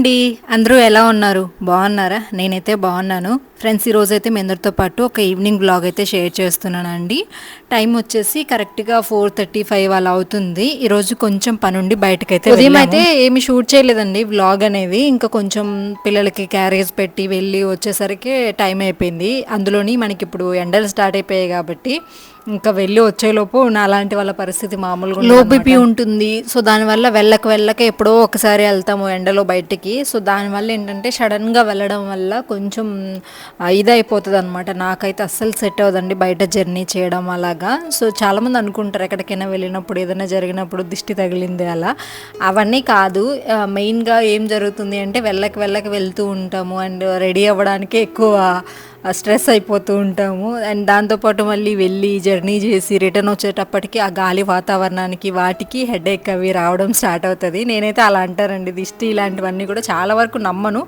అండి. అందరూ ఎలా ఉన్నారు? బాగున్నారా? నేనైతే బాగున్నాను. ఫ్రెండ్స్ ఈరోజు అయితే మీ అందరితో పాటు ఒక ఈవినింగ్ బ్లాగ్ అయితే షేర్ చేస్తున్నానండి. టైం వచ్చేసి కరెక్ట్గా ఫోర్ థర్టీ ఫైవ్ అలా అవుతుంది. ఈరోజు కొంచెం పనుండి బయటకైతే ఉదయం అయితే ఏమి షూట్ చేయలేదండి బ్లాగ్ అనేది. ఇంకా కొంచెం పిల్లలకి క్యారేజ్ పెట్టి వెళ్ళి వచ్చేసరికి టైం అయిపోయింది. అందులోని మనకి ఇప్పుడు ఎండలు స్టార్ట్ అయిపోయాయి కాబట్టి ఇంకా వెళ్ళి వచ్చేలోపు నా లాంటి వాళ్ళ పరిస్థితి మామూలుగా లో బీపీ ఉంటుంది. సో దానివల్ల వెళ్ళక వెళ్ళక ఎప్పుడో ఒకసారి వెళ్తాము ఎండలో బయటికి. సో దానివల్ల ఏంటంటే సడన్గా వెళ్ళడం వల్ల కొంచెం ఇదైపోతుంది అనమాట నాకైతే అస్సలు సెట్ అవ్వదండి బయట జర్నీ చేయడం అలాగా. సో చాలామంది అనుకుంటారు ఎక్కడికైనా వెళ్ళినప్పుడు ఏదైనా జరిగినప్పుడు దిష్టి తగిలింది అలా. అవన్నీ కాదు. మెయిన్గా ఏం జరుగుతుంది అంటే వెళ్ళక వెళ్ళక వెళ్తూ ఉంటాము. అండ్ రెడీ అవ్వడానికే ఎక్కువ స్ట్రెస్ అయిపోతూ ఉంటాము. అండ్ దాంతోపాటు మళ్ళీ వెళ్ళి జర్నీ చేసి రిటర్న్ వచ్చేటప్పటికి ఆ గాలి వాతావరణానికి వాటికి హెడేక్ అవి రావడం స్టార్ట్ అవుతుంది. నేనైతే అలా అంటారండి దిష్టి ఇలాంటివన్నీ కూడా చాలా వరకు నమ్మను.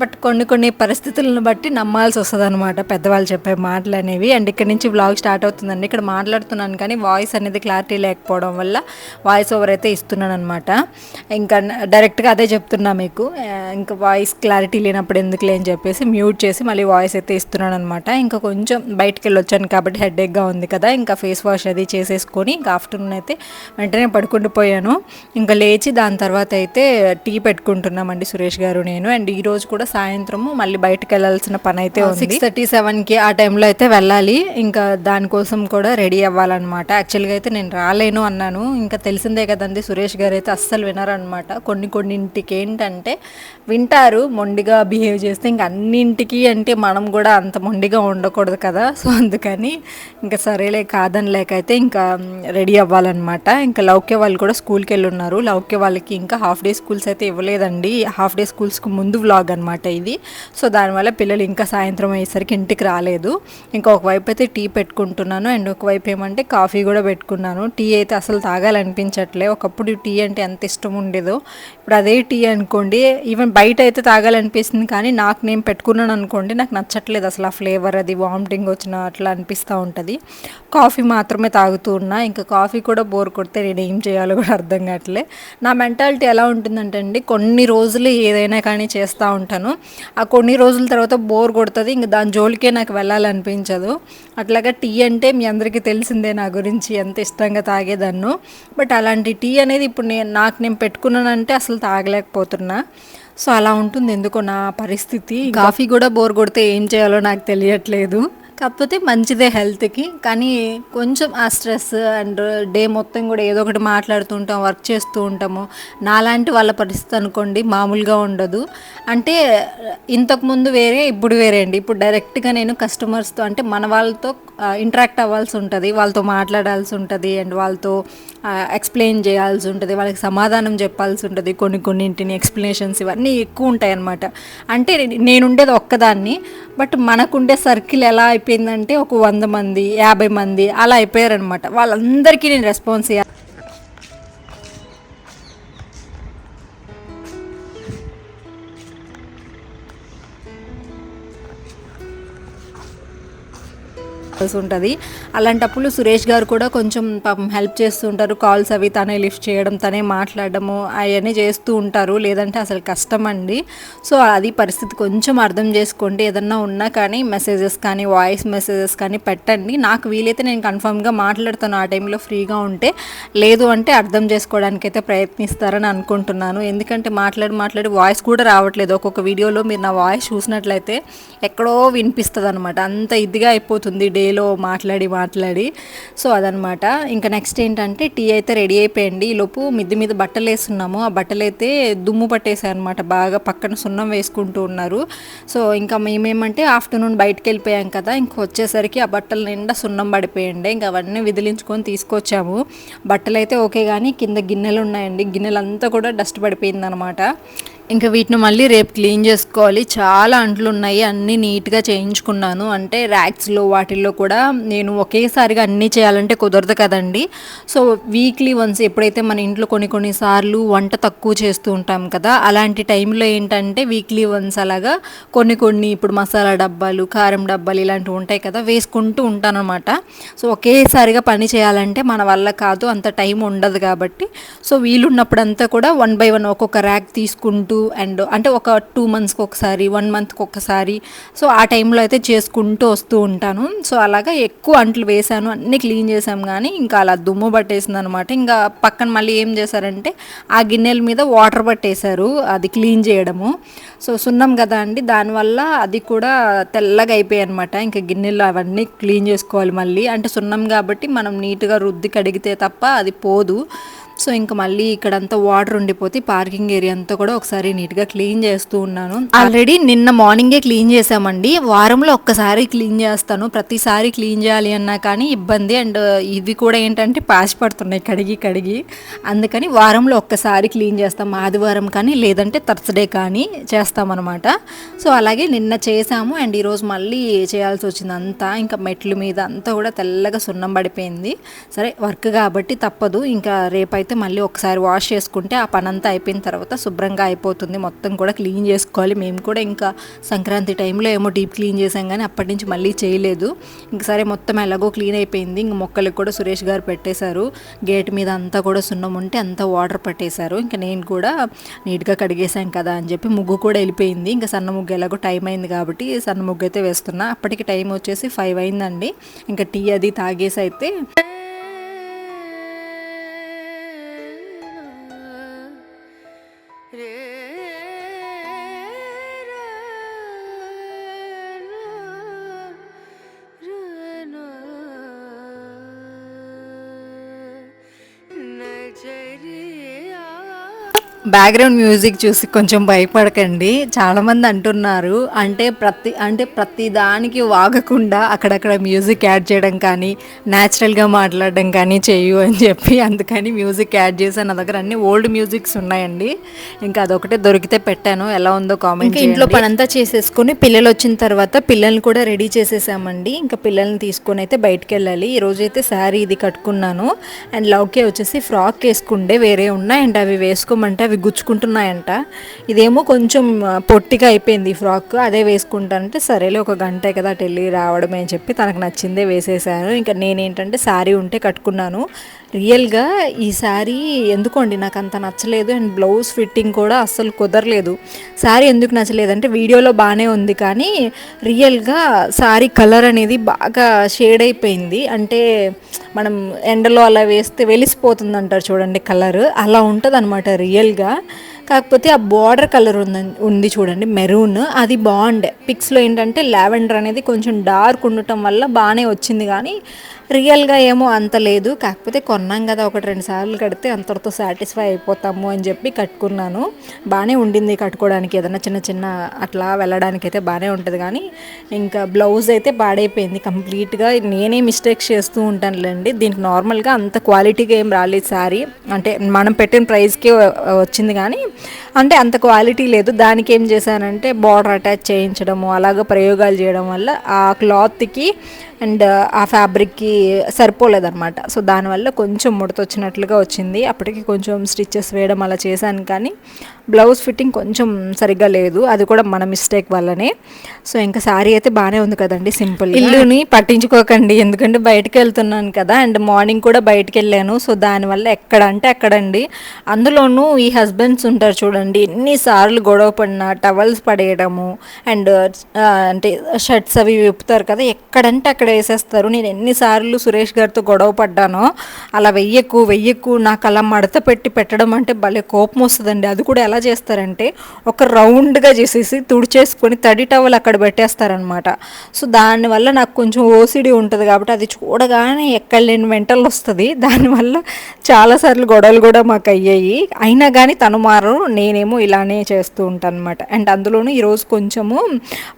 బట్ కొన్ని కొన్ని పరిస్థితులను బట్టి నమ్మాల్సి వస్తుంది అనమాట పెద్దవాళ్ళు చెప్పే మాటలు అనేవి. అండ్ ఇక్కడ నుంచి బ్లాగ్ స్టార్ట్ అవుతుందండి. ఇక్కడ మాట్లాడుతున్నాను కానీ వాయిస్ అనేది క్లారిటీ లేకపోవడం వల్ల వాయిస్ ఓవర్ అయితే ఇస్తున్నాను అనమాట ఇంకా డైరెక్ట్గా అదే చెప్తున్నా మీకు. ఇంకా వాయిస్ క్లారిటీ లేనప్పుడు ఎందుకులే అని చెప్పేసి మ్యూట్ చేసి మళ్ళీ వాయిస్ అయితే ఇస్తున్నాను అనమాట ఇంకా కొంచెం బయటికి వెళ్ళి వచ్చాను కాబట్టి హెడేక్గా ఉంది కదా ఇంకా ఫేస్ వాష్ అది చేసేసుకొని ఇంకా ఆఫ్టర్నూన్ అయితే వెంటనే పడుకుంటూ పోయాను. ఇంకా లేచి దాని తర్వాత అయితే టీ పెట్టుకుంటున్నామండి సురేష్ గారు నేను. అండ్ ఈ రోజు కూడా సాయంత్రము మళ్ళీ బయటకు వెళ్ళాల్సిన పని అయితే సిక్స్ థర్టీ సెవెన్కి ఆ టైంలో అయితే వెళ్ళాలి. ఇంకా దానికోసం కూడా రెడీ అవ్వాలన్నమాట. యాక్చువల్గా అయితే నేను రాలేను అన్నాను. ఇంకా తెలిసిందే కదండి సురేష్ గారు అయితే అస్సలు వినరనమాట కొన్ని కొన్నింటికి ఏంటంటే వింటారు మొండిగా బిహేవ్ చేస్తే ఇంకా అన్నింటికి అంటే మనం కూడా అంత మొండిగా ఉండకూడదు కదా. సో అందుకని ఇంకా సరేలే కాదని లేకైతే ఇంకా రెడీ అవ్వాలన్నమాట. ఇంకా లౌక్య వాళ్ళు కూడా స్కూల్కి వెళ్ళి ఉన్నారు లౌక్య వాళ్ళకి ఇంకా హాఫ్ డే స్కూల్స్ అయితే ఇవ్వలేదండి. హాఫ్ డే స్కూల్స్కి ముందు వ్లాగ్ అనమాట ఇది. సో దానివల్ల పిల్లలు ఇంకా సాయంత్రం అయ్యేసరికి ఇంటికి రాలేదు. ఇంకా ఒకవైపు అయితే టీ పెట్టుకుంటున్నాను. అండ్ ఒకవైపు ఏమంటే కాఫీ కూడా పెట్టుకున్నాను. టీ అయితే అసలు తాగాలనిపించట్లే. ఒకప్పుడు టీ అంటే ఎంత ఇష్టం ఉండేదో. ఇప్పుడు అదే టీ అనుకోండి. ఈవెన్ బయట అయితే తాగాలనిపిస్తుంది కానీ నాకు నేను పెట్టుకున్నాను అనుకోండి నాకు నచ్చట్లేదు అసలు ఆ ఫ్లేవర్ అది వామిటింగ్ వచ్చిన అట్లా అనిపిస్తూ ఉంటుంది. కాఫీ మాత్రమే తాగుతూ ఉన్నా ఇంకా కాఫీ కూడా బోర్ కొడితే నేను ఏం చేయాలో కూడా అర్థం కావట్లే. నా మెంటాలిటీ ఎలా ఉంటుందంటే అండి కొన్ని రోజులు ఏదైనా కానీ చేస్తూ ఉంటాను. ఆ కొన్ని రోజుల తర్వాత బోర్ కొడుతుంది ఇంకా దాని జోలికే నాకు వెళ్ళాలనిపించదు. అట్లాగా టీ అంటే మీ అందరికీ తెలిసిందే నా గురించి ఎంత ఇష్టంగా తాగేదాన్ను. బట్ అలాంటి టీ అనేది ఇప్పుడు నేను నాకు నేను పెట్టుకున్నానంటే అసలు తాగలేకపోతున్నా. సో అలా ఉంటుంది ఎందుకో నా పరిస్థితి. కాఫీ కూడా బోర్ కొడితే ఏం చేయాలో నాకు తెలియట్లేదు. కాకపోతే మంచిదే హెల్త్కి. కానీ కొంచెం ఆ స్ట్రెస్ అండ్ డే మొత్తం కూడా ఏదో ఒకటి మాట్లాడుతూ ఉంటాం వర్క్ చేస్తూ ఉంటాము. నాలాంటి వాళ్ళ పరిస్థితి అనుకోండి మామూలుగా ఉండదు. అంటే ఇంతకుముందు వేరే ఇప్పుడు వేరే అండి. ఇప్పుడు డైరెక్ట్గా నేను కస్టమర్స్తో అంటే మన వాళ్ళతో ఇంటరాక్ట్ అవ్వాల్సి ఉంటుంది. వాళ్ళతో మాట్లాడాల్సి ఉంటుంది అండ్ వాళ్ళతో ఎక్స్ప్లెయిన్ చేయాల్సి ఉంటుంది. వాళ్ళకి సమాధానం చెప్పాల్సి ఉంటుంది. కొన్ని కొన్నింటిని ఎక్స్ప్లెనేషన్స్ ఇవన్నీ ఎక్కువ ఉంటాయి అన్నమాట అంటే నేను ఉండేది ఒక్కదాన్ని. బట్ మనకుండే సర్కిల్ ఎలా అయిపోయిందంటే ఒక వంద మంది యాభై మంది అలా అయిపోయారనమాట వాళ్ళందరికీ నేను రెస్పాన్స్ చేయాలి ఉంటుంది. అలాంటప్పుడు సురేష్ గారు కూడా కొంచెం పాపం హెల్ప్ చేస్తూ ఉంటారు కాల్స్ అవి తనే లిఫ్ట్ చేయడం తనే మాట్లాడడము అవన్నీ చేస్తూ ఉంటారు. లేదంటే అసలు కష్టం అండి. సో అది పరిస్థితి కొంచెం అర్థం చేసుకోండి ఏదన్నా ఉన్నా కానీ మెసేజెస్ కానీ వాయిస్ మెసేజెస్ కానీ పెట్టండి. నాకు వీలైతే నేను కన్ఫామ్గా మాట్లాడతాను. ఆ టైంలో ఫ్రీగా ఉంటే లేదు అంటే అర్థం చేసుకోవడానికి అయితే ప్రయత్నిస్తారని అనుకుంటున్నాను. ఎందుకంటే మాట్లాడి మాట్లాడి వాయిస్ కూడా రావట్లేదు. ఒక్కొక్క వీడియోలో మీరు నా వాయిస్ చూసినట్లయితే ఎక్కడో వినిపిస్తుంది అనమాట అంత ఇదిగా అయిపోతుంది డే వేలో మాట్లాడి మాట్లాడి. సో అదనమాట ఇంకా నెక్స్ట్ ఏంటంటే టీ అయితే రెడీ అయిపోయింది. ఈ లోపు మిద్ది మీద బట్టలు వేస్తున్నాము ఆ బట్టలు అయితే దుమ్ము పట్టేసాయి అనమాట బాగా పక్కన సున్నం వేసుకుంటూ ఉన్నారు. సో ఇంకా మేమేమంటే ఆఫ్టర్నూన్ బయటకు వెళ్ళిపోయాం కదా. ఇంక వచ్చేసరికి ఆ బట్టల నిండా సున్నం పడిపోయిండే. ఇంకా అవన్నీ విదిలించుకొని తీసుకొచ్చాము. బట్టలు అయితే ఓకే కానీ కింద గిన్నెలు ఉన్నాయండి గిన్నెలంతా కూడా డస్ట్ పడిపోయింది అనమాట ఇంకా వీటిని మళ్ళీ రేపు క్లీన్ చేసుకోవాలి. చాలా అంట్లు ఉన్నాయి అన్నీ నీట్గా చేయించుకున్నాను. అంటే ర్యాక్స్లో వాటిల్లో కూడా నేను ఒకేసారిగా అన్నీ చేయాలంటే కుదరదు కదండి. సో వీక్లీ వన్స్ ఎప్పుడైతే మన ఇంట్లో కొన్ని కొన్ని సార్లు వంట తక్కువ చేస్తూ ఉంటాం కదా అలాంటి టైంలో ఏంటంటే వీక్లీ వన్స్ అలాగా కొన్ని కొన్ని ఇప్పుడు మసాలా డబ్బాలు కారం డబ్బాలు ఇలాంటివి ఉంటాయి కదా వేసుకుంటూ ఉంటానన్నమాట. సో ఒకేసారిగా పని చేయాలంటే మన వల్ల కాదు అంత టైం ఉండదు కాబట్టి. సో వీలున్నప్పుడంతా కూడా వన్ బై వన్ ఒక్కొక్క ర్యాక్ తీసుకుంటూ అండ్ అంటే ఒక టూ మంత్స్కి ఒకసారి వన్ మంత్కి ఒకసారి. సో ఆ టైంలో అయితే చేసుకుంటూ వస్తూ ఉంటాను. సో అలాగా ఎక్కువ అంట్లు వేసాను అన్నీ క్లీన్ చేసాం కానీ ఇంకా అలా దుమ్ము పట్టేసింది అనమాట ఇంకా పక్కన మళ్ళీ ఏం చేశారంటే ఆ గిన్నెల మీద వాటర్ పట్టేశారు అది క్లీన్ చేయడము. సో సున్నం కదా అండి దానివల్ల అది కూడా తెల్లగా అయిపోయాయి అనమాట ఇంకా గిన్నెలు అవన్నీ క్లీన్ చేసుకోవాలి మళ్ళీ. అంటే సున్నం కాబట్టి మనం నీట్గా రుద్ది కడిగితే తప్ప అది పోదు. సో ఇంకా మళ్ళీ ఇక్కడంతా వాటర్ ఉండిపోతే పార్కింగ్ ఏరియా అంతా కూడా ఒకసారి నీట్గా క్లీన్ చేస్తూ ఉన్నాను. ఆల్రెడీ నిన్న మార్నింగే క్లీన్ చేసామండి వారంలో ఒక్కసారి క్లీన్ చేస్తాను. ప్రతిసారి క్లీన్ చేయాలి అన్నా కానీ ఇబ్బంది. అండ్ ఇవి కూడా ఏంటంటే పాసి పడుతున్నాయి కడిగి కడిగి. అందుకని వారంలో ఒక్కసారి క్లీన్ చేస్తాం. ఆదివారం కానీ లేదంటే థర్స్డే కానీ చేస్తామన్నమాట. సో అలాగే నిన్న చేసాము అండ్ ఈరోజు మళ్ళీ చేయాల్సి వచ్చింది అంతా. ఇంకా మెట్ల మీద అంతా కూడా తెల్లగా సున్నం పడిపోయింది. సరే వర్క్ కాబట్టి తప్పదు. ఇంకా రేపైతే అయితే మళ్ళీ ఒకసారి వాష్ చేసుకుంటే ఆ పని అంతా అయిపోయిన తర్వాత శుభ్రంగా అయిపోతుంది. మొత్తం కూడా క్లీన్ చేసుకోవాలి. మేము కూడా ఇంకా సంక్రాంతి టైంలో ఏమో డీప్ క్లీన్ చేసాం కానీ అప్పటి నుంచి మళ్ళీ చేయలేదు. ఇంక సరే మొత్తం ఎలాగో క్లీన్ అయిపోయింది. ఇంక మొక్కలకు కూడా సురేష్ గారు పెట్టేశారు. గేట్ మీద అంతా కూడా సున్నం ఉంటే అంతా వాటర్ పట్టేశారు. ఇంకా నేను కూడా నీట్గా కడిగేసాం కదా అని చెప్పి ముగ్గు కూడా వెళ్ళిపోయింది. ఇంకా సన్న ముగ్గు ఎలాగో టైం అయింది కాబట్టి సన్న ముగ్గు అయితే వేస్తున్నా. అప్పటికి టైం వచ్చేసి ఫైవ్ అయిందండి. ఇంకా టీ అది తాగేసి అయితే బ్యాక్గ్రౌండ్ మ్యూజిక్ చూసి కొంచెం భయపడకండి. చాలామంది అంటున్నారు అంటే ప్రతి అంటే ప్రతి దానికి వాగకుండా అక్కడక్కడ మ్యూజిక్ యాడ్ చేయడం కానీ న్యాచురల్గా మాట్లాడడం కానీ చేయు అని చెప్పి అందుకని మ్యూజిక్ యాడ్ చేశాను నా దగ్గర అన్ని ఓల్డ్ మ్యూజిక్స్ ఉన్నాయండి. ఇంకా అదొకటే దొరికితే పెట్టాను. ఎలా ఉందో కామెంట్ ఇంట్లో పనంతా చేసేసుకొని పిల్లలు వచ్చిన తర్వాత పిల్లల్ని కూడా రెడీ చేసేసామండి. ఇంకా పిల్లల్ని తీసుకొని అయితే బయటకు వెళ్ళాలి. ఈ రోజు అయితే శారీ ఇది కట్టుకున్నాను. అండ్ లవ్కే వచ్చేసి ఫ్రాక్ వేసుకుండే వేరే ఉన్నాయి. అండ్ అవి వేసుకోమంటే అవి గుచ్చుకుంటున్నాయంట. ఇదేమో కొంచెం పొట్టిగా అయిపోయింది ఈ ఫ్రాక్. అదే వేసుకుంటానంటే సరేలే ఒక గంట కదా అటు వెళ్ళి రావడమే అని చెప్పి తనకు నచ్చిందే వేసేసాను. ఇంకా నేనేంటంటే శారీ ఉంటే కట్టుకున్నాను. రియల్గా ఈ శారీ ఎందుకోండి నాకు అంత నచ్చలేదు అండ్ బ్లౌజ్ ఫిట్టింగ్ కూడా అస్సలు కుదరలేదు. శారీ ఎందుకు నచ్చలేదంటే వీడియోలో బాగానే ఉంది కానీ రియల్గా శారీ కలర్ అనేది బాగా షేడ్ అయిపోయింది. అంటే మనం ఎండలో అలా వేస్తే వెలిసిపోతుంది అంటారు చూడండి కలర్. అలా ఉంటుంది అనమాట రియల్గా. కాకపోతే ఆ బార్డర్ కలర్ ఉంది ఉంది చూడండి మెరూన్. అది బాగుండే. పిక్స్లో ఏంటంటే లావెండర్ అనేది కొంచెం డార్క్ ఉండటం వల్ల బాగానే వచ్చింది కానీ రియల్గా ఏమో అంత లేదు. కాకపోతే కొన్నాం కదా ఒకటి రెండు సార్లు కడితే అంతటితో సాటిస్ఫై అయిపోతాము అని చెప్పి కట్టుకున్నాను. బాగానే ఉండింది కట్టుకోవడానికి. ఏదైనా చిన్న చిన్న అట్లా వెళ్ళడానికి అయితే బాగానే ఉంటుంది. కానీ ఇంకా బ్లౌజ్ అయితే పాడైపోయింది కంప్లీట్గా. నేనే మిస్టేక్స్ చేస్తూ ఉంటానులేండి. దీనికి నార్మల్గా అంత క్వాలిటీగా ఏం రాలేదు సారీ అంటే మనం పెట్టిన ప్రైస్కే వచ్చింది కానీ అంటే అంత క్వాలిటీ లేదు. దానికి ఏం చేశానంటే బార్డర్ అటాచ్ చేయించడము అలాగే ప్రయోగాలు చేయడం వల్ల ఆ క్లాత్కి అండ్ ఆ ఫ్యాబ్రిక్కి సరిపోలేదన్నమాట. సో దానివల్ల కొంచెం ముడతొచ్చినట్లుగా వచ్చింది. అప్పటికి కొంచెం స్టిచ్చెస్ వేయడం అలా చేశాను కానీ బ్లౌజ్ ఫిట్టింగ్ కొంచెం సరిగ్గా లేదు. అది కూడా మన మిస్టేక్ వల్లనే. సో ఇంకా శారీ అయితే బాగానే ఉంది కదండి సింపుల్ ఇల్లుని పట్టించుకోకండి. ఎందుకంటే బయటకు వెళ్తున్నాను కదా అండ్ మార్నింగ్ కూడా బయటకు వెళ్ళాను సో దానివల్ల ఎక్కడ అంటే అక్కడండి. అందులోనూ ఈ హస్బెండ్స్ ఉంటారు చూడండి. ఎన్నిసార్లు గొడవ పడినా టవల్స్ పడేయడము అండ్ అంటే షర్ట్స్ అవి విప్పుతారు కదా ఎక్కడంటే అక్కడ వేసేస్తారు. నేను ఎన్నిసార్లు సురేష్ గారితో గొడవ పడ్డానో అలా వెయ్యకు వెయ్యకు నాకు అలా మడత పెట్టి పెట్టడం అంటే భలే కోపం వస్తుందండి. అది కూడా ఎలా చేస్తారంటే ఒక రౌండ్గా చేసేసి తుడిచేసుకొని తడి టవల్ అక్కడ పెట్టేస్తారనమాట సో దానివల్ల నాకు కొంచెం ఓసిడి ఉంటుంది కాబట్టి అది చూడగానే ఎక్కడ లేని వెంటలు వస్తుంది. దానివల్ల చాలాసార్లు గొడవలు కూడా మాకు అయ్యాయి. అయినా కానీ తను మారు నేనేమో ఇలానే చేస్తూ ఉంటాను అనమాట అండ్ అందులోనూ ఈరోజు కొంచెము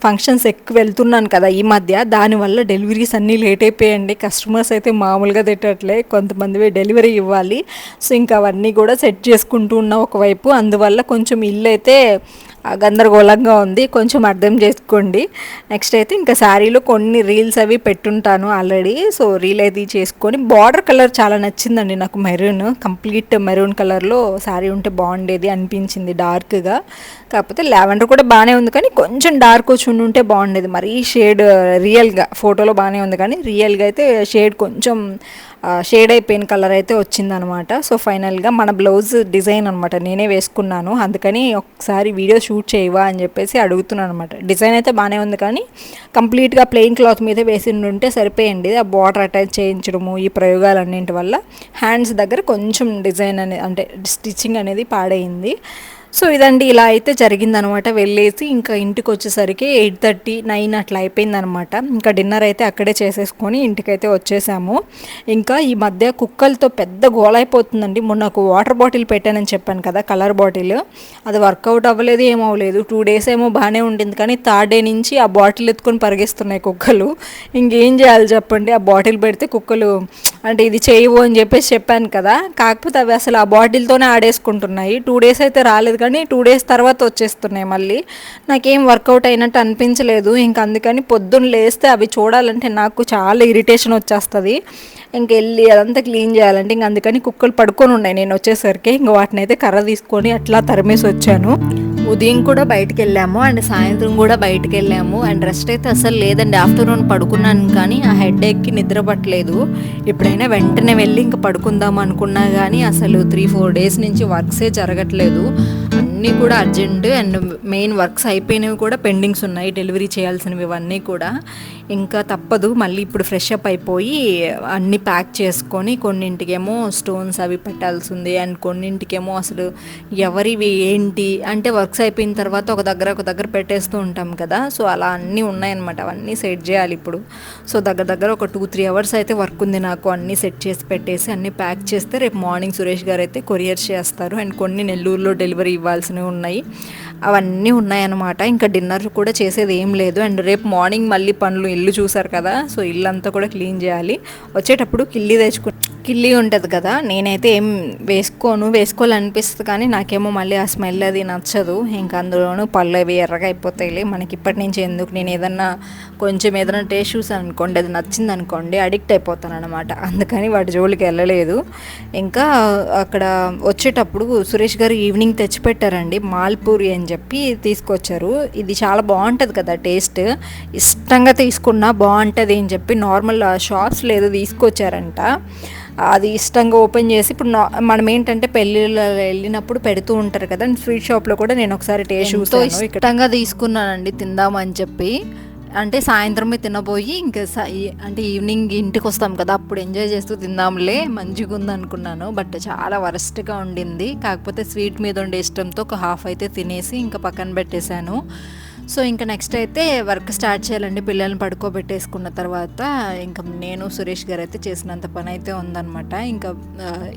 ఫంక్షన్స్ ఎక్కువ వెళ్తున్నాను కదా ఈ మధ్య. దానివల్ల డెలివరీస్ అన్నీ లేట్ అయిపోయాయండి. కస్టమర్స్ అయితే మామూలుగా తిట్టట్లే కొంతమంది డెలివరీ ఇవ్వాలి. సో ఇంకా అవన్నీ కూడా సెట్ చేసుకుంటూ ఉన్న ఒకవైపు. అందువల్ల కొంచెం ఇల్లు అయితే గందరగోళంగా ఉంది. కొంచెం అర్థం చేసుకోండి. నెక్స్ట్ అయితే ఇంకా శారీలో కొన్ని రీల్స్ అవి పెట్టుంటాను ఆల్రెడీ సో రీల్ అది చేసుకొని బార్డర్ కలర్ చాలా నచ్చిందండి నాకు మెరూన్ కంప్లీట్ మెరూన్ కలర్లో శారీ ఉంటే బాగుండేది అనిపించింది డార్క్గా కాకపోతే లావెండర్ కూడా బాగానే ఉంది కానీ కొంచెం డార్క్ వచ్చి ఉండి ఉంటే బాగుండేది. మరీ షేడ్ రియల్గా ఫోటోలో బాగానే ఉంది కానీ రియల్గా అయితే షేడ్ కొంచెం షేడ్ అయిపోయిన కలర్ అయితే వచ్చిందనమాట. సో ఫైనల్గా మన బ్లౌజ్ డిజైన్ అనమాట. నేనే వేసుకున్నాను. అందుకని ఒకసారి వీడియో షూట్ చేయవా అని చెప్పేసి అడుగుతున్నాను అనమాట డిజైన్ అయితే బాగానే ఉంది కానీ కంప్లీట్గా ప్లెయిన్ క్లాత్ మీద వేసి ఉంటే సరిపోయండి. ఆ బార్డర్ అటాచ్ చేయించడము ఈ ప్రయోగాలన్నింటి వల్ల హ్యాండ్స్ దగ్గర కొంచెం డిజైన్ అనేది అంటే స్టిచ్చింగ్ అనేది పాడైంది. సో ఇదండి ఇలా అయితే జరిగిందనమాట. వెళ్ళేసి ఇంకా ఇంటికి వచ్చేసరికి ఎయిట్ థర్టీ నైన్ అట్లా అయిపోయిందనమాట. ఇంకా డిన్నర్ అయితే అక్కడే చేసేసుకొని ఇంటికైతే వచ్చేసాము. ఇంకా ఈ మధ్య కుక్కలతో పెద్ద గోలైపోతుందండి మొన్న నాకు వాటర్ బాటిల్ పెట్టానని చెప్పాను కదా కలర్ బాటిల్. అది వర్కౌట్ అవ్వలేదు ఏమవ్వలేదు టూ డేస్ ఏమో బాగానే ఉండింది కానీ థర్డ్ డే నుంచి ఆ బాటిల్ ఎత్తుకొని పరిగెస్తున్నాయి కుక్కలు. ఇంకేం చేయాలి చెప్పండి? ఆ బాటిల్ పెడితే కుక్కలు అంటే ఇది చేయవు అని చెప్పేసి చెప్పాను కదా. కాకపోతే అవి అసలు ఆ బాటిల్తోనే ఆడేసుకుంటున్నాయి. టూ డేస్ అయితే రాలేదు కానీ టూ డేస్ తర్వాత వచ్చేస్తున్నాయి మళ్ళీ. నాకేం వర్కౌట్ అయినట్టు అనిపించలేదు. ఇంకా అందుకని పొద్దున్న లేస్తే అవి చూడాలంటే నాకు చాలా ఇరిటేషన్ వచ్చేస్తుంది. ఇంకెళ్ళి అదంతా క్లీన్ చేయాలంటే ఇంక అందుకని కుక్కలు పడుకొని ఉన్నాయి నేను వచ్చేసరికి. ఇంక వాటిని అయితే కర్ర తీసుకొని అట్లా తరిమేసి వచ్చాను. ఉదయం కూడా బయటకు వెళ్ళాము. అండ్ సాయంత్రం కూడా బయటకు వెళ్ళాము. అండ్ రెస్ట్ అయితే అసలు లేదండి. ఆఫ్టర్నూన్ పడుకున్నాను కానీ ఆ హెడ్ ఎక్కి నిద్ర పట్టలేదు. ఎప్పుడైనా వెంటనే వెళ్ళి ఇంకా పడుకుందాం అనుకున్నా కానీ అసలు త్రీ ఫోర్ డేస్ నుంచి వర్క్సే జరగట్లేదు. అన్నీ కూడా అర్జెంట్ అండ్ మెయిన్ వర్క్స్ అయిపోయినవి కూడా పెండింగ్స్ ఉన్నాయి. డెలివరీ చేయాల్సినవి ఇవన్నీ కూడా. ఇంకా తప్పదు. మళ్ళీ ఇప్పుడు ఫ్రెష్ అప్ అయిపోయి అన్నీ ప్యాక్ చేసుకొని కొన్నింటికేమో స్టోన్స్ అవి పెట్టాల్సి ఉంది అండ్ కొన్నింటికేమో అసలు ఎవరివి ఏంటి అంటే వర్క్స్ అయిపోయిన తర్వాత ఒక దగ్గర ఒక దగ్గర పెట్టేస్తూ ఉంటాం కదా. సో అలా అన్నీ ఉన్నాయన్నమాట. అవన్నీ సెట్ చేయాలి ఇప్పుడు. సో దగ్గర దగ్గర ఒక టూ త్రీ అవర్స్ అయితే వర్క్ ఉంది నాకు. అన్నీ సెట్ చేసి పెట్టేసి అన్నీ ప్యాక్ చేస్తే రేపు మార్నింగ్ సురేష్ గారు అయితే కొరియర్ చేస్తారు. అండ్ కొన్ని నెల్లూరులో డెలివరీ ఇవ్వాల్సి ఇవ్వాల్సినవి ఉన్నాయి. అవన్నీ ఉన్నాయన్నమాట. ఇంకా డిన్నర్ కూడా చేసేది ఏం లేదు. అండ్ రేపు మార్నింగ్ మళ్ళీ పనులు ఇల్లు చూసారు కదా సో ఇల్లు అంతా కూడా క్లీన్ చేయాలి. వచ్చేటప్పుడు కిల్లి తెచ్చుకు కిల్లి ఉంటుంది కదా నేనైతే ఏం వేసుకోను వేసుకోవాలనిపిస్తుంది కానీ నాకేమో మళ్ళీ ఆ స్మెల్ అది నచ్చదు. ఇంకా అందులోనూ పళ్ళు అవి ఎర్రగా అయిపోతాయి మనకి ఇప్పటి నుంచి ఎందుకు? నేను ఏదన్నా కొంచెం ఏదైనా టేస్ట్ చూసాను అనుకోండి అది నచ్చింది అనుకోండి అడిక్ట్ అయిపోతాను అనమాట అందుకని వాటి జోలికి వెళ్ళలేదు. ఇంకా అక్కడ వచ్చేటప్పుడు సురేష్ గారు ఈవినింగ్ తెచ్చిపెట్టారండి మాల్పూరి అని చెప్పి తీసుకొచ్చారు. ఇది చాలా బాగుంటుంది కదా టేస్ట్. ఇష్టంగా తీసుకున్నా బాగుంటుంది అని చెప్పి నార్మల్ షాప్స్ లేదు తీసుకొచ్చారంట. అది ఇష్టంగా ఓపెన్ చేసి ఇప్పుడు మనం ఏంటంటే పెళ్ళిళ్ళ వెళ్ళినప్పుడు పెడుతూ ఉంటారు కదా స్వీట్ షాప్లో కూడా నేను ఒకసారి టేస్ట్ చూస్తాను ఇష్టంగా తీసుకున్నానండి తిందామని చెప్పి. అంటే సాయంత్రమే తినబోయి ఇంకా అంటే ఈవినింగ్ ఇంటికి వస్తాం కదా అప్పుడు ఎంజాయ్ చేస్తూ తిందాంలే మంచిగా ఉంది అనుకున్నాను. బట్ చాలా వరస్ట్గా ఉండింది. కాకపోతే స్వీట్ మీద ఉండే ఇష్టంతో ఒక హాఫ్ అయితే తినేసి ఇంకా పక్కన పెట్టేశాను. సో ఇంకా నెక్స్ట్ అయితే వర్క్ స్టార్ట్ చేయాలండి. పిల్లల్ని పడుకోబెట్టేసుకున్న తర్వాత ఇంకా నేను సురేష్ గారు అయితే చేసినంత పని అయితే ఉందనమాట ఇంకా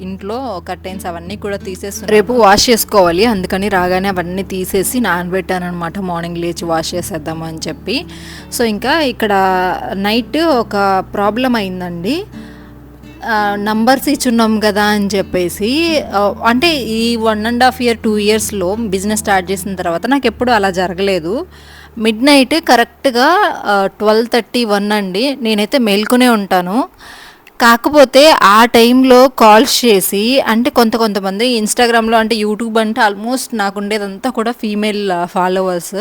ఇంట్లో కర్టైన్స్ అవన్నీ కూడా తీసేసి రేపు వాష్ చేసుకోవాలి. అందుకని రాగానే అవన్నీ తీసేసి నానబెట్టానమాట మార్నింగ్ లేచి వాష్ చేసేద్దామని చెప్పి. సో ఇంకా ఇక్కడ నైట్ ఒక ప్రాబ్లం అయిందండి. నంబర్స్ ఇచ్చున్నాం కదా అని చెప్పేసి అంటే ఈ one and half year two ఇయర్స్లో బిజినెస్ స్టార్ట్ చేసిన తర్వాత నాకు ఎప్పుడు అలా జరగలేదు. మిడ్ నైట్ కరెక్ట్గా ట్వెల్వ్ థర్టీ వన్ అండి. నేనైతే మేల్కొనే ఉంటాను. కాకపోతే ఆ టైంలో కాల్స్ చేసి అంటే కొంత కొంతమంది ఇన్స్టాగ్రామ్లో అంటే యూట్యూబ్ అంటే ఆల్మోస్ట్ నాకు ఉండేదంతా కూడా ఫీమేల్ ఫాలోవర్స్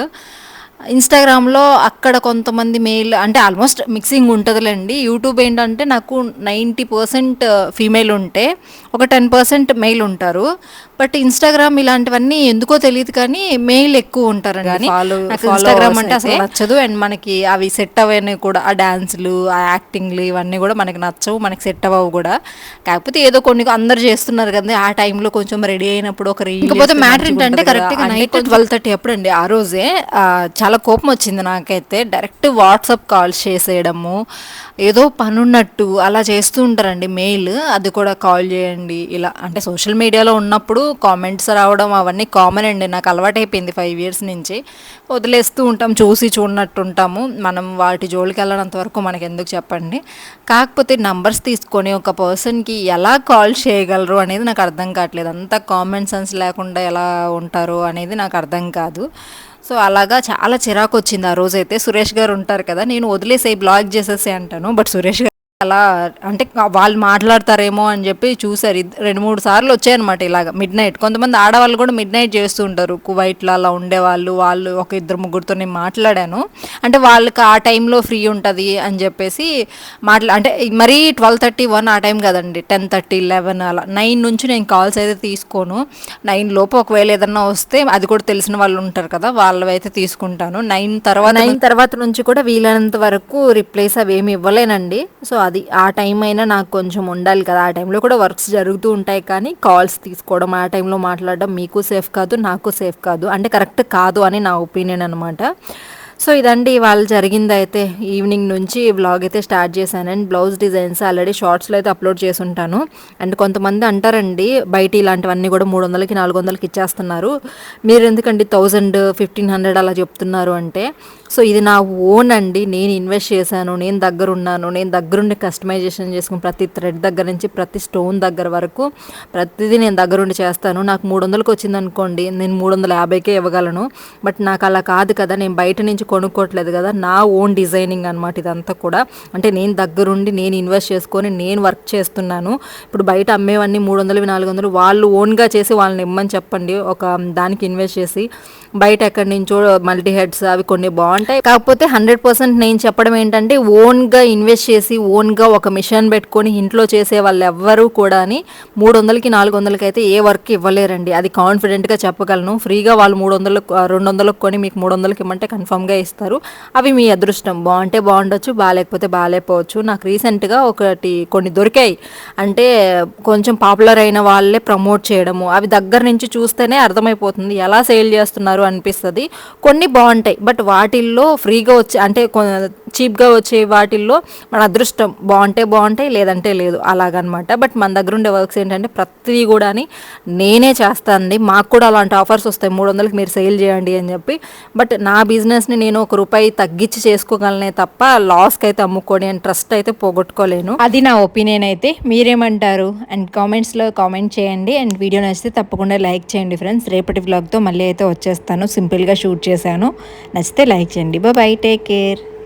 ఇన్స్టాగ్రామ్లో అక్కడ కొంతమంది మెయిల్ అంటే ఆల్మోస్ట్ మిక్సింగ్ ఉంటుందిలేండి. యూట్యూబ్ ఏంటంటే నాకు నైంటీ పర్సెంట్ ఫీమేల్ ఉంటే ఒక టెన్ పర్సెంట్ మెయిల్ ఉంటారు. బట్ ఇన్స్టాగ్రామ్ ఇలాంటివన్నీ ఎందుకో తెలియదు కానీ మెయిల్ ఎక్కువ ఉంటారు కానీ ఇన్స్టాగ్రామ్ అంటే అసలు నచ్చదు. అండ్ మనకి అవి సెట్ అవ్వని కూడా ఆ డాన్స్లు ఆ యాక్టింగ్లు ఇవన్నీ కూడా మనకి నచ్చవు. మనకి సెట్ అవ్వవు కూడా. కాకపోతే ఏదో కొన్ని అందరు చేస్తున్నారు కదా ఆ టైంలో కొంచెం రెడీ అయినప్పుడు ఒక రీల్ మ్యాటర్ ఏంటంటే కరెక్ట్గా నైట్ ట్వెల్వ్ థర్టీ అప్పుడు అండి. ఆ రోజే చాలా చాలా కోపం వచ్చింది నాకైతే. డైరెక్ట్ వాట్సాప్ కాల్స్ చేసేయడము. ఏదో పనున్నట్టు అలా చేస్తూ ఉంటారండి. మెయిల్ అది కూడా కాల్ చేయండి. ఇలా అంటే సోషల్ మీడియాలో ఉన్నప్పుడు కామెంట్స్ రావడం అవన్నీ కామన్ అండి. నాకు అలవాటైపోయింది ఫైవ్ ఇయర్స్ నుంచి. వదిలేస్తూ ఉంటాం చూసి చూడనట్టు ఉంటాము మనం వాటి జోలికి వెళ్ళినంత వరకు మనకి ఎందుకు చెప్పండి. కాకపోతే నంబర్స్ తీసుకొని ఒక పర్సన్కి ఎలా కాల్ చేయగలరు అనేది నాకు అర్థం కావట్లేదు. అంత కామన్ సెన్స్ లేకుండా ఎలా ఉంటారు అనేది నాకు అర్థం కాదు. సో అలాగా చాలా చిరాకు వచ్చింది ఆ రోజైతే. సురేష్ గారు ఉంటారు కదా నేను వదిలేసే బ్లాగ్ చేసేసి అంటాను. బట్ సురేష్ గారు అలా అంటే వాళ్ళు మాట్లాడతారేమో అని చెప్పి చూసారు రెండు మూడు సార్లు వచ్చాయన్నమాట ఇలాగ మిడ్ నైట్ కొంతమంది ఆడవాళ్ళు కూడా మిడ్ నైట్ చేస్తూ ఉంటారు. కువైట్లో అలా ఉండేవాళ్ళు వాళ్ళు ఒక ఇద్దరు ముగ్గురితో నేను మాట్లాడాను. అంటే వాళ్ళకి ఆ టైంలో ఫ్రీ ఉంటుంది అని చెప్పేసి మాట్లా అంటే మరీ ట్వెల్వ్ థర్టీ వన్ ఆ టైం కదండి. టెన్ థర్టీ లెవెన్ అలా. నైన్ నుంచి నేను కాల్స్ అయితే తీసుకోను. నైన్ లోపు ఒకవేళ ఏదన్నా వస్తే అది కూడా తెలిసిన వాళ్ళు ఉంటారు కదా వాళ్ళవైతే తీసుకుంటాను. నైన్ తర్వాత నైన్ తర్వాత నుంచి కూడా వీలైనంత వరకు రిప్లేస్ అవి ఏమి ఇవ్వలేనండి. సో అది ఆ టైం అయినా నాకు కొంచెం ఉండాలి కదా. ఆ టైంలో కూడా వర్క్స్ జరుగుతూ ఉంటాయి కానీ కాల్స్ తీసుకోవడం ఆ టైంలో మాట్లాడడం మీకు సేఫ్ కాదు నాకు సేఫ్ కాదు. అంటే కరెక్ట్ కాదు అని నా ఒపీనియన్ అనమాట సో ఇదండి వాళ్ళు జరిగింది అయితే ఈవినింగ్ నుంచి వ్లాగ్ అయితే స్టార్ట్ చేశాను. అండ్ బ్లౌజ్ డిజైన్స్ ఆల్రెడీ షార్ట్స్లో అయితే అప్లోడ్ చేసి ఉంటాను అండ్ కొంతమంది అంటారండి బయట ఇలాంటివన్నీ కూడా మూడు వందలకి నాలుగు వందలకి ఇచ్చేస్తున్నారు. మీరు ఎందుకండి థౌజండ్ ఫిఫ్టీన్ హండ్రెడ్ అలా చెప్తున్నారు అంటే? సో ఇది నా ఓన్ అండి. నేను ఇన్వెస్ట్ చేశాను నేను దగ్గర ఉన్నాను నేను దగ్గరుండి కస్టమైజేషన్ చేసుకుని ప్రతి థ్రెడ్ దగ్గర నుంచి ప్రతి స్టోన్ దగ్గర వరకు ప్రతిదీ నేను దగ్గరుండి చేస్తాను. నాకు మూడు వందలకి వచ్చింది అనుకోండి నేను మూడు వందల యాభైకే ఇవ్వగలను. బట్ నాకు అలా కాదు కదా నేను బయట నుంచి కొనుక్కోవట్లేదు కదా నా ఓన్ డిజైనింగ్ అనమాట ఇదంతా కూడా. అంటే నేను దగ్గరుండి నేను ఇన్వెస్ట్ చేసుకొని నేను వర్క్ చేస్తున్నాను. ఇప్పుడు బయట అమ్మేవన్నీ మూడు వందలు నాలుగు వందలు వాళ్ళు ఓన్గా చేసి వాళ్ళని ఇమ్మని చెప్పండి. ఒక దానికి ఇన్వెస్ట్ చేసి బయట ఎక్కడి నుంచో మల్టీ హెడ్స్ అవి కొన్ని బాగుంటాయి. కాకపోతే హండ్రెడ్ పర్సెంట్ నేను చెప్పడం ఏంటంటే ఓన్గా ఇన్వెస్ట్ చేసి ఓన్గా ఒక మిషన్ పెట్టుకొని ఇంట్లో చేసే వాళ్ళు ఎవ్వరూ కూడా అని మూడు వందలకి నాలుగు వందలకి అయితే ఏ వర్క్ ఇవ్వలేరండి. అది కాన్ఫిడెంట్గా చెప్పగలను. ఫ్రీగా వాళ్ళు మూడు వందలకు రెండు వందలకు కొని మీకు మూడు వందలకి ఇమ్మంటే కన్ఫామ్గా ఇస్తారు. అవి మీ అదృష్టం. బాగుంటే బాగుండొచ్చు బాగాలేకపోతే బాగాలేకపోవచ్చు నాకు రీసెంట్గా ఒకటి కొన్ని దొరికాయి. అంటే కొంచెం పాపులర్ అయిన వాళ్ళే ప్రమోట్ చేయడము. అవి దగ్గర నుంచి చూస్తేనే అర్థమైపోతుంది. ఎలా సేల్ చేస్తున్నారు అనిపిస్తుంది. కొన్ని బాగుంటాయి. బట్ వాటిల్లో ఫ్రీగా వచ్చే అంటే చీప్గా వచ్చే వాటిల్లో మన అదృష్టం బాగుంటే బాగుంటాయి లేదంటే లేదు. అలాగనమాట. బట్ మన దగ్గర ఉండే వర్క్స్ ఏంటంటే ప్రతిదీ కూడా నేనే చేస్తానండి. మాకు కూడా అలాంటి ఆఫర్స్ వస్తాయి. మూడు వందలకి మీరు సేల్ చేయండి అని చెప్పి. బట్ నా బిజినెస్ని నేను ఒక రూపాయి తగ్గించి చేసుకోగలనే తప్ప లాస్కి అయితే అమ్ముకోని అని ట్రస్ట్ అయితే పోగొట్టుకోలేను. అది నా ఒపీనియన్ అయితే. మీరేమంటారు? అండ్ కామెంట్స్లో కామెంట్ చేయండి. అండ్ వీడియో నచ్చితే తప్పకుండా లైక్ చేయండి ఫ్రెండ్స్. రేపటి వ్లాగ్తో మళ్ళీ అయితే వచ్చేస్తాను. సింపుల్గా షూట్ చేశాను. నచ్చితే లైక్ చేయండి. బాయ్. Take care.